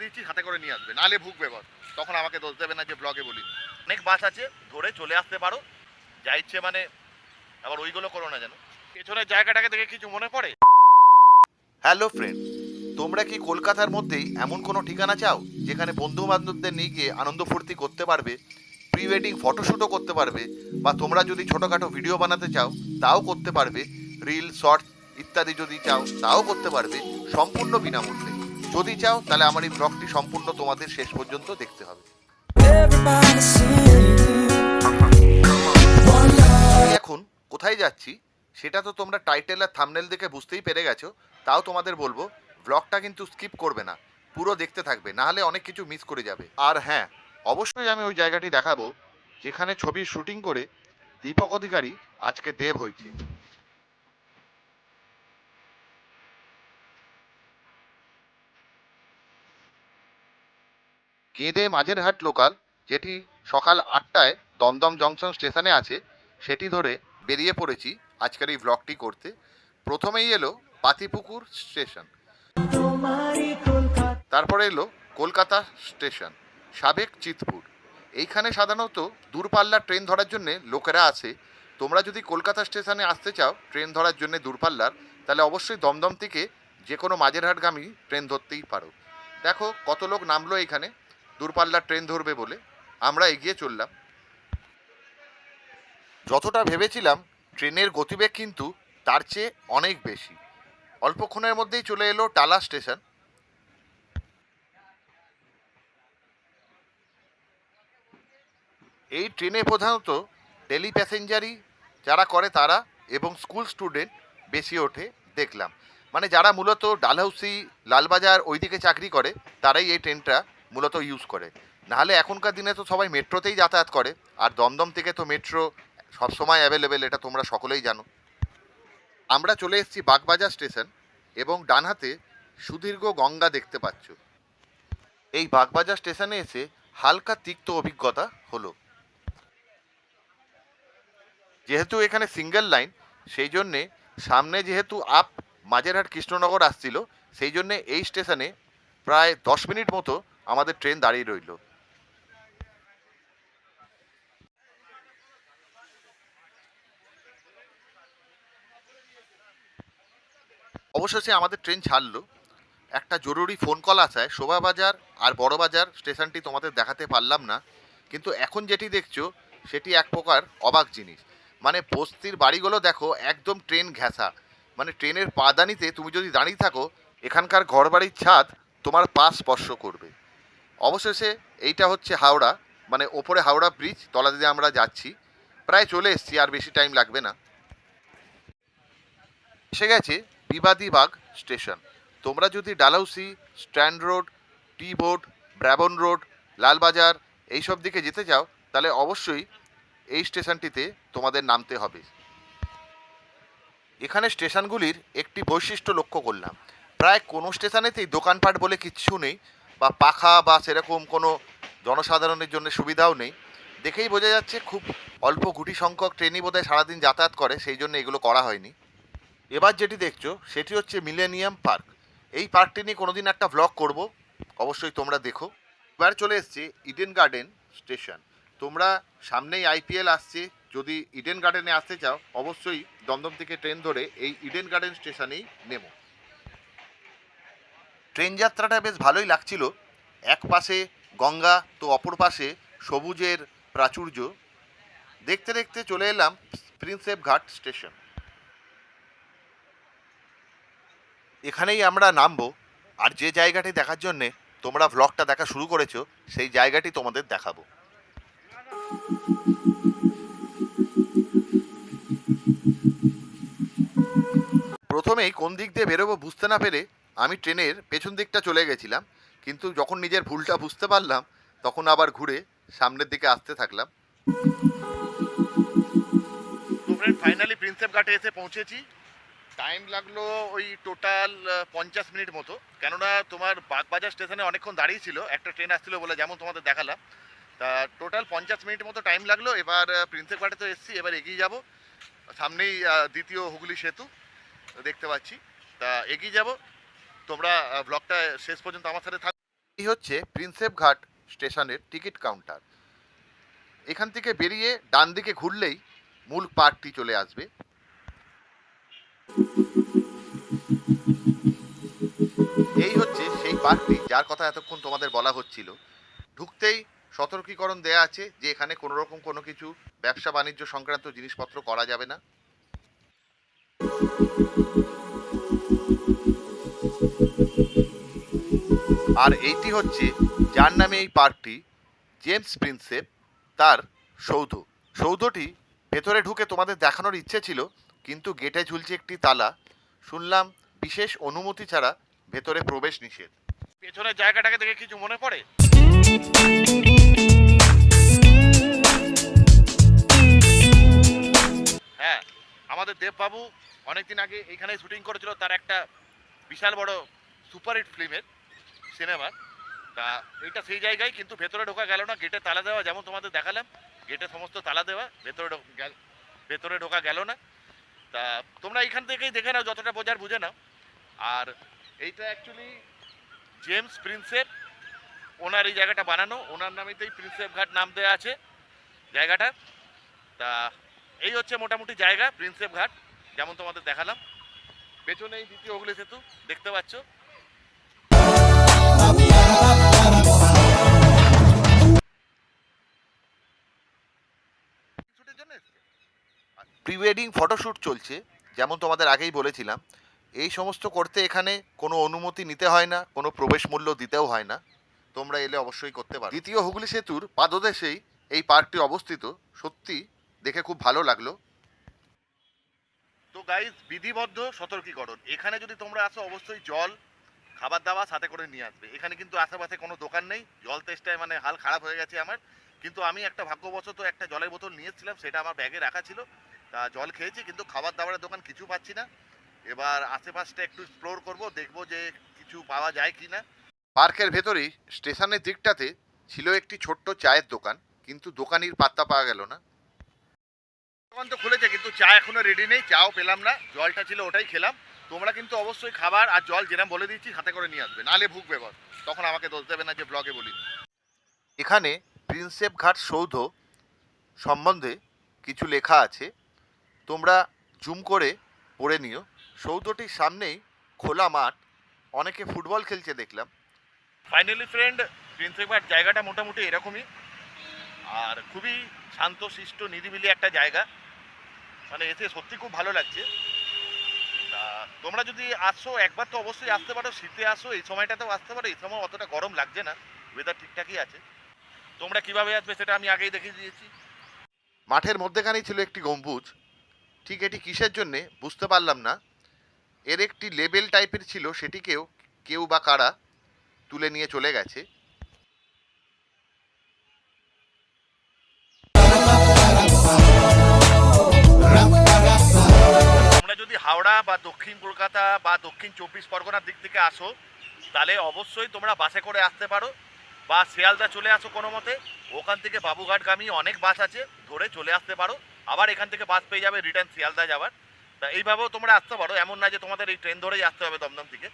দিচ্ছি হাতে করে নিয়ে আসবে নালে ভুগবে বস। তখন আমাকে দোষ দেবে না যে ব্লগে বলি অনেক বাস আছে ধরে চলে আসতে পারো। যা ইচ্ছে মানে আবার ওইগুলো করো না যেন। পেছনের জায়গাটাকে দেখে কিছু মনে পড়ে? হ্যালো ফ্রেন্ড তোমরা কি কলকাতার মধ্যেই এমন কোনো ঠিকানা চাও যেখানে বন্ধু বান্ধবদের নিয়ে গিয়ে আনন্দ ফুর্তি করতে পারবে প্রি ওয়েডিং ফটোশ্যুটও করতে পারবে বা তোমরা যদি ছোটোখাটো ভিডিও বানাতে চাও তাও করতে পারবে রিল শর্টস ইত্যাদি যদি চাও তাও করতে পারবে সম্পূর্ণ বিনামূল্যে। যদি চাও, তাহলে আমার এই ব্লগটি সম্পূর্ণ তোমাদের শেষ পর্যন্ত দেখতে হবে। এখন কোথায় যাচ্ছি, সেটা তো তোমরা টাইটেল আর থামনেল দেখে বুঝতেই পেরে গেছো, তাও তোমাদের বলব ব্লগটা কিন্তু স্কিপ করবে না, পুরো দেখতে থাকবে, না হলে অনেক কিছু মিস করে যাবে। আর হ্যাঁ অবশ্যই আমি ওই জায়গাটি দেখাবো, যেখানে ছবির শুটিং করে দীপক অধিকারী আজকে দেব হয়েছে। কেঁদে মাঝেরহাট লোকাল, যেটি সকাল আটটায় দমদম জংশন স্টেশনে আছে, সেটি ধরে বেরিয়ে পড়েছি আজকের এই ব্লগটি করতে। প্রথমেই এলো পাতিপুকুর স্টেশন। তারপরে এলো কলকাতা স্টেশন, সাবেক চিতপুর। এইখানে সাধারণত দূরপাল্লার ট্রেন ধরার জন্য লোকেরা আসে। তোমরা যদি কলকাতা স্টেশনে আসতে চাও ট্রেন ধরার জন্য দূরপাল্লার, তাহলে অবশ্যই দমদম থেকে যে কোনো মাঝেরহাটগামী ট্রেন ধরতেই পারো। দেখো কত লোক নামলো এখানে। দূরপাল্লার ট্রেন ধরবে বলে আমরা এগিয়ে চললাম। যতটা ভেবেছিলাম ট্রেনের গতিবেগ কিন্তু তার চেয়ে অনেক বেশি। অল্পক্ষণের মধ্যেই চলে এলো টালা স্টেশন। এই ট্রেনে প্রধানত ডেলি প্যাসেঞ্জারই যারা করে তারা এবং স্কুল স্টুডেন্ট বেশি ওঠে দেখলাম। মানে যারা মূলত ডালহাউসি লালবাজার ওইদিকে চাকরি করে, তারাই এই ট্রেনটা মূলত ইউজ করে। নাহলে এখনকার দিনে তো সবাই মেট্রোতেই যাতায়াত করে, আর দমদম থেকে তো মেট্রো সবসময় অ্যাভেলেবেল এটা তোমরা সকলেই জানো। আমরা চলে এসেছি বাগবাজার স্টেশন এবং ডানহাতে সুদীর্ঘ গঙ্গা দেখতে পাচ্ছ। এই বাগবাজার স্টেশনে এসে হালকা তিক্ত অভিজ্ঞতা হলো। যেহেতু এখানে সিঙ্গেল লাইন সেই জন্যে সামনে যেহেতু আপ মাঝেরহাট কৃষ্ণনগর আসছিল, সেই জন্যে এই স্টেশনে প্রায় দশ মিনিট মতো আমাদের ট্রেন দাঁড়িয়ে রইল। অবশেষে আমাদের ট্রেন ছাড়লো। একটা জরুরি ফোন কল আসায় শোভাবাজার আর বড়বাজার স্টেশনটি তোমাদের দেখাতে পারলাম না। কিন্তু এখন যেটি দেখছ, সেটি এক প্রকার অবাক জিনিস। মানে বস্তির বাড়িগুলো দেখো, একদম ট্রেন ঘেঁষা। মানে ট্রেনের পাদানিতে তুমি যদি দাঁড়িয়ে থাকো, এখানকার ঘরবাড়ির ছাদ তোমার পা স্পর্শ করবে। অবশেষে এইটা হচ্ছে হাওড়া মানে ওপরে হাওড়া ব্রিজ তলা দিয়ে আমরা যাচ্ছি। প্রায় চলে এসেছি, আর বেশি টাইম লাগবে না। এসে গেছে বিবাদীবাগ স্টেশন। তোমরা যদি Dalhousie strand road, tea board Brabourne road, Lalbazar এইসব দিকে যেতে চাও, তাহলে অবশ্যই এই স্টেশনটিতে তোমাদের নামতে হবে। এখানে স্টেশনগুলির একটি বৈশিষ্ট্য লক্ষ্য করলাম। প্রায় কোনো স্টেশনেতেই দোকানপাট বলে কিচ্ছু নেই। বা পাখা বা সেরকম কোনো জনসাধারণের জন্য সুবিধাও নেই। দেখেই বোঝা যাচ্ছে খুব অল্প গুটি সংখ্যক ট্রেনই বোধহয় সারাদিন যাতায়াত করে, সেই জন্য এগুলো করা হয়নি। এবার যেটি দেখছ, সেটি হচ্ছে মিলেনিয়াম পার্ক এই পার্কটি নিয়ে কোনোদিন একটা ব্লগ করব, অবশ্যই তোমরা দেখো। এবার চলে এসছে ইডেন গার্ডেন স্টেশন তোমরা সামনেই আইপিএল আসছে, যদি ইডেন গার্ডেনে আসতে চাও, অবশ্যই দমদম থেকে ট্রেন ধরে এই ইডেন গার্ডেন স্টেশনেই নেমো। ট্রেন যাত্রাটা বেশ ভালোই লাগছিল। এক পাশে গঙ্গা, তো অপর পাশে সবুজের প্রাচুর্য। দেখতে দেখতে চলে এলাম প্রিন্সেপ ঘাট স্টেশন। এখানেই আমরা নামবো। আর যে জায়গাটি দেখার জন্যে তোমরা ভ্লগটা দেখা শুরু করেছ, সেই জায়গাটি তোমাদের দেখাবো। প্রথমেই কোন দিক দিয়ে বেরোবো বুঝতে না পেরে আমি ট্রেনের পেছন দিকটা চলে গেছিলাম, কিন্তু যখন নিজের ভুলটা বুঝতে পারলাম, তখন আবার ঘুরে সামনের দিকে আসতে থাকলাম। ফাইনালি প্রিন্সেপ ঘাটে এসে পৌঁছেছি। টাইম লাগল ওই টোটাল পঞ্চাশ মিনিট মতো। কেননা তোমার বাগবাজার স্টেশনে অনেকক্ষণ দাঁড়িয়ে ছিল, একটা ট্রেন আসছিল বলে যেমন তোমাদের দেখালাম। তা টোটাল পঞ্চাশ মিনিট মতো টাইম লাগল, এবার প্রিন্সেপ ঘাটে তো এসেছি, এবার এগিয়ে যাব। সামনেই দ্বিতীয় হুগলি সেতু, দেখতে পাচ্ছি। তা এগিয়ে যাব। তোমরা ব্লগটা শেষ পর্যন্ত আমার সাথে থাক এই হচ্ছে প্রিন্সেপ ঘাট স্টেশনের টিকিট কাউন্টার। এখান থেকে বেরিয়ে ডান দিকে ঘুরলেই মূল পার্কটি চলে আসবে। এই হচ্ছে সেই পার্কটি, যার কথা এতক্ষণ তোমাদের বলা হচ্ছিল। ঢুকতেই সতর্কীকরণ দেয়া আছে যে এখানে কোনো রকম কোনো কিছু ব্যবসা বাণিজ্য সংক্রান্ত জিনিসপত্র করা যাবে না। আর এইটি হচ্ছে যার নামে এই পার্কটি, জেমস প্রিন্সেপ, তার সৌধ। সৌধটি ভেতরে ঢুকে তোমাদের দেখানোর ইচ্ছে ছিল, কিন্তু গেটে ঝুলছে একটি তালা। শুনলাম বিশেষ অনুমতি ছাড়া ভেতরে প্রবেশ নিষেধ। পেছনের জায়গাটাকে দেখে কিছু মনে পড়ে? হ্যাঁ আমাদের দেববাবু অনেকদিন আগে এইখানে শুটিং করেছিল, তার একটা বিশাল বড় সুপারহিট ফিল্মের সিনেমার তা এইটা সেই জায়গায়, কিন্তু ভেতরে ঢোকা গেল না, গেটে তালা দেওয়া, যেমন তোমাদের দেখালাম, গেটে সমস্ত তালা দেওয়া, ভেতরে ভেতরে ঢোকা গেল না। তা তোমরা এখান থেকেই দেখে নাও, যতটা বোঝার বুঝে নাও। আর এইটা অ্যাকচুয়ালি জেমস প্রিন্সেপ ওনার এই জায়গাটা বানানো, ওনার নামেতেই প্রিন্সেপ ঘাট নাম দেওয়া আছে জায়গাটা। তা এই হচ্ছে মোটামুটি জায়গা প্রিন্সেপ ঘাট যেমন তোমাদের দেখালাম। পেছনে এই দ্বিতীয় হুগলি সেতু দেখতে পাচ্ছ। প্রি ওয়েডিং ফটোশ্যুট চলছে যেমন তোমাদের আগেই বলেছিলাম। এই সমস্ত করতে এখানে কোনো অনুমতি নিতে হয় না কোনো প্রবেশ মূল্য দিতেও হয় না। তোমরা এলে অবশ্যই করতে পারো। দ্বিতীয় হুগলি সেতুর পাদদেশেই এই পার্কটি অবস্থিত। সত্যি দেখে খুব ভালো লাগল। তো গাইজ বিধিবদ্ধ সতর্কীকরণ। এখানে যদি তোমরা আসো, অবশ্যই জল, খাবার দাবার সাথে করে নিয়ে আসবে। এখানে কিন্তু আশেপাশে কোনো দোকান নেই। জল তেষ্টায় মানে হাল খারাপ হয়ে গেছে আমার। কিন্তু আমি একটা ভাগ্যবশত একটা জলের বোতল নিয়েছিলাম সেটা আমার ব্যাগে রাখা ছিল। তা জল খেয়েছি, কিন্তু খাবার দাবারের দোকান কিছু পাচ্ছি না। এবার আশেপাশটা একটু এক্সপ্লোর করব, দেখব যে কিছু পাওয়া যায় কি না পার্কের ভেতরেই, স্টেশনের দিকটাতে ছিল একটি ছোট্ট চায়ের দোকান, কিন্তু দোকানির পাত্তা পাওয়া গেল না। দোকান তো খুলেছে, কিন্তু চা এখনও রেডি নেই, চাও পেলাম না, জলটা ছিল ওটাই খেলাম। তোমরা কিন্তু অবশ্যই খাবার আর জল যেরকম বলে দিচ্ছি হাতে করে নিয়ে আসবে নালে ভুগবে বল তখন আমাকে দোষ দেবে না যে ব্লগে বলি এখানে প্রিন্সেপ ঘাট সৌধ সম্বন্ধে কিছু লেখা আছে, তোমরা জুম করে পড়ে নিও। সৌধটির সামনেই খোলা মাঠ, অনেকে ফুটবল খেলছে দেখলাম। ফাইনালি ফ্রেন্ড প্রিন্সেপ ঘাট জায়গাটা মোটামুটি এরকমই। আর খুবই শান্ত শিষ্ট নিরিবিলি একটা জায়গা। মানে এসে সত্যি খুব ভালো লাগছে। তোমরা যদি আসো, একবার তো অবশ্যই আসতে পারো, শীতে আসো, এই সময়টাতেও আসতে পারো, এই সময় অতটা গরম লাগছে না ওয়েদার ঠিকঠাকই আছে। তোমরা কীভাবে আসবে সেটা আমি আগেই দেখিয়ে দিয়েছি। মাঠের মধ্যেখানেই ছিল একটি গম্বুজ। ঠিক এটি কিসের জন্যে বুঝতে পারলাম না। এর একটি লেবেল টাইপের ছিল, সেটিকেও কেউ বা কারা তুলে নিয়ে চলে গেছে। হাওড়া বা দক্ষিণ কলকাতা বা দক্ষিণ চব্বিশ পরগনার দিক থেকে আসো, তাহলে অবশ্যই তোমরা বাসে করে আসতে পারো বা শিয়ালদা চলে আসো কোনো মতে। ওখান থেকে বাবুঘাটগামী অনেক বাস আছে, ধরে চলে আসতে পারো। আবার এখান থেকে বাস পেয়ে যাবে রিটার্ন শিয়ালদা যাওয়ার। তা এইভাবেও তোমরা আসতে পারো, এমন না যে তোমাদের এই ট্রেন ধরেই আসতে হবে দমদম থেকে।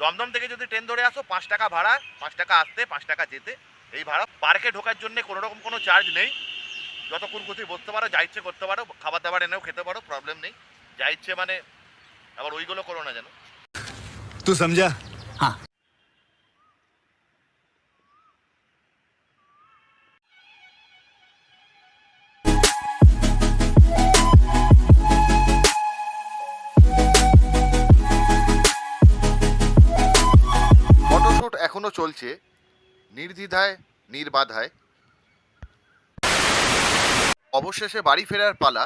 দমদম থেকে যদি ট্রেন ধরে আসো, পাঁচ টাকা ভাড়া, পাঁচ টাকা আসতে, পাঁচ টাকা যেতে, এই ভাড়া। পার্কে ঢোকার জন্য কোনো রকম কোনো চার্জ নেই। যতক্ষণ খুশি বসতে পারো, যা ইচ্ছে করতে পারো, খাবার দাবার এনেও খেতে পারো প্রবলেম নেই। যা ইচ্ছে মানে আবার ওইগুলো করো না যেন। তুই সমঝা হ্যাঁ চলছে। নির্দ্বিধায় নির্বাধায়। অবশেষে বাড়ি ফেরার পালা।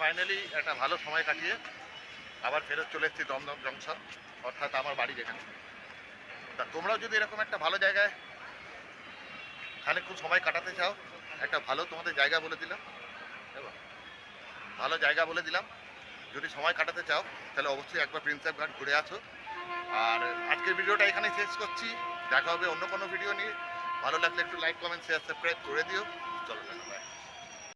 ফাইনালি একটা ভালো সময় কাটিয়ে আবার ফেরত চলে এসেছি দমদম জংশন অর্থাৎ আমার বাড়ি যেখানে। তা তোমরাও যদি এরকম একটা ভালো জায়গায় খানিকক্ষণ সময় কাটাতে চাও একটা ভালো তোমাদের জায়গা বলে দিলাম। দেখো, ভালো জায়গা বলে দিলাম। যদি সময় কাটাতে চাও তাহলে অবশ্যই একবার প্রিন্সেপ ঘাট ঘুরে আসো। আর আজকের ভিডিওটা এখানে শেষ করছি। দেখা হবে অন্য কোনো ভিডিও নিয়ে। ভালো লাগলে একটু লাইক কমেন্ট শেয়ার সাবস্ক্রাইব করে দিও। চলো bye.